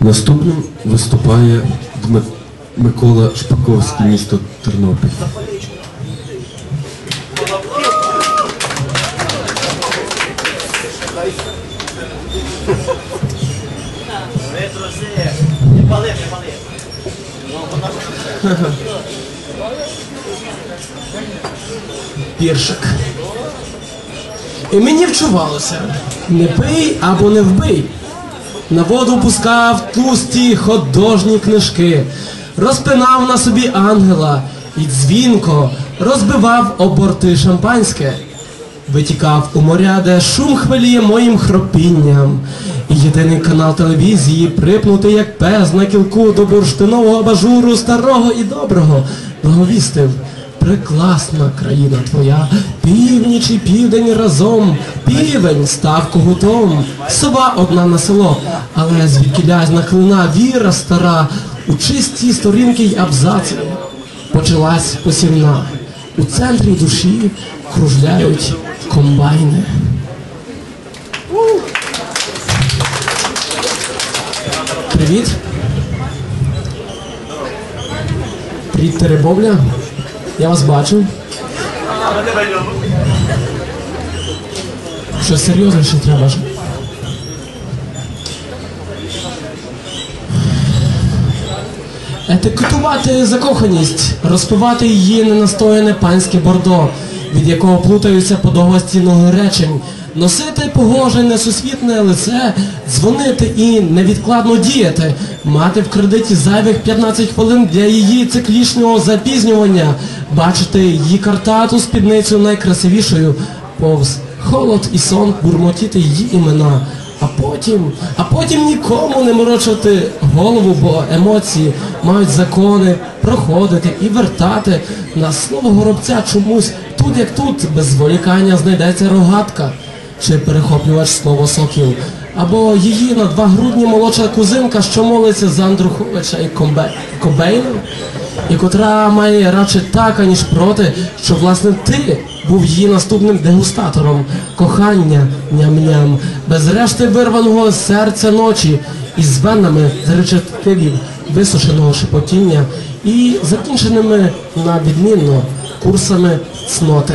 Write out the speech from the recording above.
Наступним виступає Микола Шпаковський, місто Тернопіль. Віршик. І мені вчувалося, не пий або не вбий. На воду пускав тлусті художні книжки, розпинав на собі ангела і дзвінко розбивав оборти шампанське. Витікав у моря, де шум хвиліє моїм хропінням. І єдиний канал телевізії, припнутий як пес на кілку до бурштинового абажуру старого і доброго, благовістив. Прекрасна країна твоя, північ і південь разом, півень став когутом, сова одна на село, але звідкілясь нахлина віра стара, у чисті сторінки й абзаці. Почалась посівна. У центрі душі кружляють комбайни. Привіт. Привіт, Теребовля. Я вас бачу. Що серйозніше треба. Етикетувати закоханість, розпивати її ненастояне панське бордо, від якого плутаються подовгості ноги речень, носити погоже несусвітне лице, дзвонити і невідкладно діяти, мати в кредиті зайвих 15 хвилин для її циклічного запізнювання, бачити її картату спідницю найкрасивішою, повз холод і сон бурмотіти її імена. А потім, а потім нікому не морочити голову, бо емоції мають закони проходити і вертати на слово горобця чомусь тут, як тут, без зволікання знайдеться рогатка чи перехоплювач слово сокіл. Або її на два грудні молодша кузинка, що молиться за Андруховича і. Кобейна, і котра має радше так, аніж проти, що власне ти був її наступним дегустатором кохання ням-ням, без решти вирваного серця ночі, із венами з речитивів висушеного шепотіння і закінченими на відмінно курсами цноти.